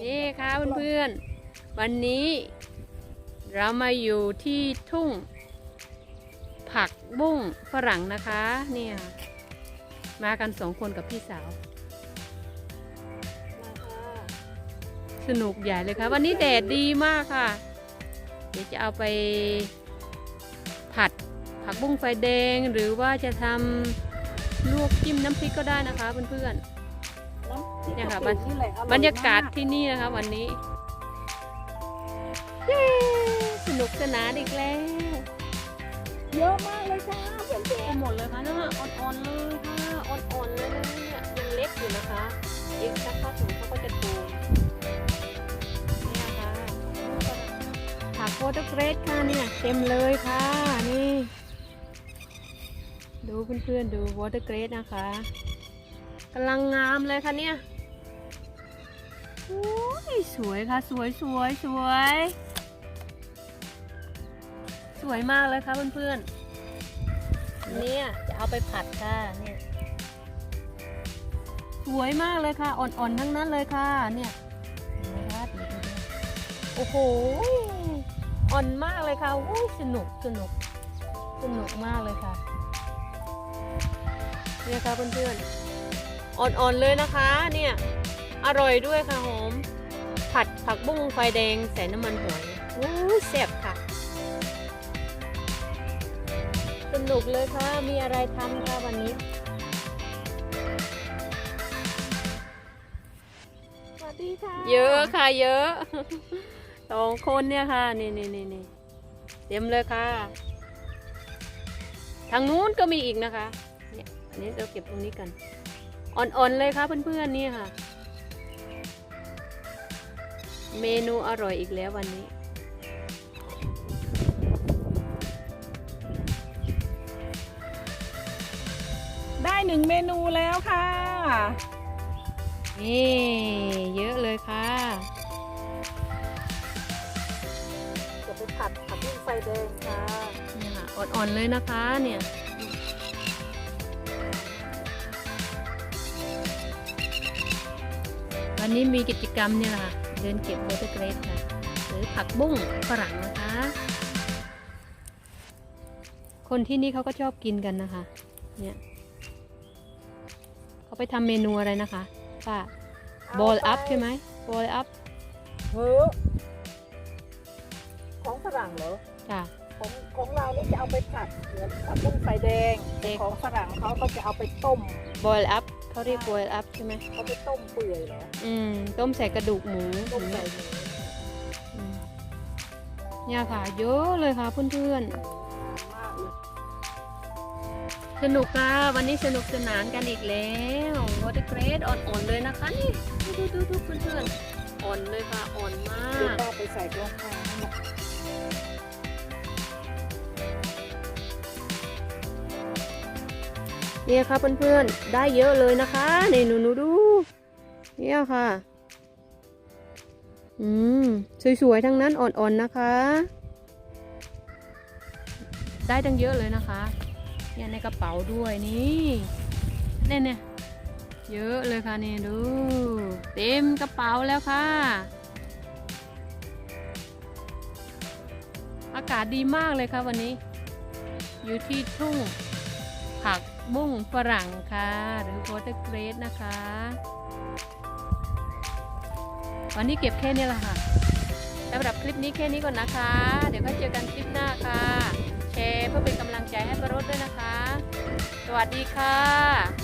นี่ค่ะเพื่อนๆ วันนี้เรามาอยู่ที่ทุ่ง ผักบุ้งฝรั่งนะคะ เนี่ย มากันสองคนกับพี่สาว สนุกใหญ่เลยค่ะ วันนี้แดดดีมากค่ะ เดี๋ยวจะเอาไปผัดผักบุ้งไฟแดงหรือว่าจะทำลวกจิ้มน้ำพริกก็ได้นะคะเพื่อนๆ เนี่ยค่ะบรรบรรยากาศที่นี่นะคะ วันนี้ยสนุกสนานอีกแล้วเยอะมากเลยค่ะเพื่อนโอ้หมดเลยค่ะนั่นน่ะอ่อนๆเลยค่ะอ่อนๆเลยนะเนี่ยยังเล็กอยู่นะคะอีกสักพักหนึ่งเขาก็จะโตเนี่ยค่ะผักโพตรเกรสค่ะเนี่ยเต็มเลยค่ะนี่ ดูเพื่อนๆดูวอเตอร์เกรสนะคะ กำลังงามเลยค่ะเนี่ยสวยค่ะสวยสวยสวย สวยมากเลยค่ะเพื่อนๆเนี่ยจะเอาไปผัดค่ะเนี่ยสวยมากเลยค่ะ อ่อนๆทั้งนั้นเลยค่ะเนี่ยโอ้โหอ่อนมากเลยค่ะโอ้ยสนุกสนุกสนุกมากเลยค่ะเนี่ยค่ะเพื่อนๆ อ่อนๆเลยนะคะ เนี่ย อร่อยด้วยค่ะหอม ผัดผักบุ้งไฟแดงใส่น้ำมันหอยโอ้ยแซ่บค่ะ สนุกเลยค่ะ มีอะไรทำค่ะวันนี้สวัสดีค่ะ เยอะค่ะ เยอะสองคนเนี่ยค่ะ นี่นี่นี่นี่เต็มเลยค่ะ ทางนู้นก็มีอีกนะคะ เนี่ย อันนี้เราเก็บตรงนี้กัน อ่อนๆเลยค่ะเพื่อนๆนี่ค่ะ เมนูอร่อยอีกแล้ววันนี้ได้หนึ่งเมนูแล้วค่ะ นี่เยอะเลยค่ะ จะไปผัดผักบุ้งไฟแดงค่ะเนี่ยค่ะ อ่อนๆเลยนะคะเนี่ย วันนี้มีกิจกรรมเนี่ยแหละค่ะ เดินเก็บโบเตอร์เกรสค่ะ หรือผักบุ้งฝรั่งนะคะ คนที่นี่เขาก็ชอบกินกันนะคะ เนี่ย เขาไปทำเมนูอะไรนะคะป้าบอลอัพใช่ไหมบอลอัพเฮ้อของฝรั่งเหรอจ้ะของของเรานี่จะเอาไปผัดเหมือนผักบุ้งไฟแดงแต่ของฝรั่งเขาก็จะเอาไปต้มบอลอัพ เขาเรียกบอลอัพใช่ไหมเขาไปต้มเปื่อยเหรออืม ต้มใส่กระดูกหมูต้มใส่หมูอืมเนี่ยค่ะ เยอะเลยค่ะเพื่อนมากเลยๆสนุกค่ะ วันนี้สนุกสนานกันอีกแล้ววอเตอร์เกรดอ่อนๆเลยนะคะนี่ดูดูดูดูเพื่อนๆอ่อนเลยค่ะอ่อนมาเดี๋ยวกป้าไปใส่กล้องฟ้า เนี่ยค่ะเพื่อนๆ ได้เยอะเลยนะคะนี่หนูหนูดู เนี่ยค่ะ อืม สวยๆ ทั้งนั้นอ่อนๆนะคะ ได้ตั้งเยอะเลยนะคะ เนี่ยในกระเป๋าด้วยนี่เนี่ยเนี่ยเยอะเลยค่ะนี่ดู เต็มกระเป๋าแล้วค่ะ อากาศดีมากเลยค่ะวันนี้ อยู่ที่ทุ่งผัก บุ้งฝรั่งค่ะ หรือโพเตอร์เกรสนะคะ วันนี้เก็บแค่นี้ละค่ะสำหรับคลิปนี้แค่นี้ก่อนนะคะ เดี๋ยวก็เจอกันคลิปหน้าค่ะ แชร์เพื่อเป็นกำลังใจให้ประรดด้วยนะคะ สวัสดีค่ะ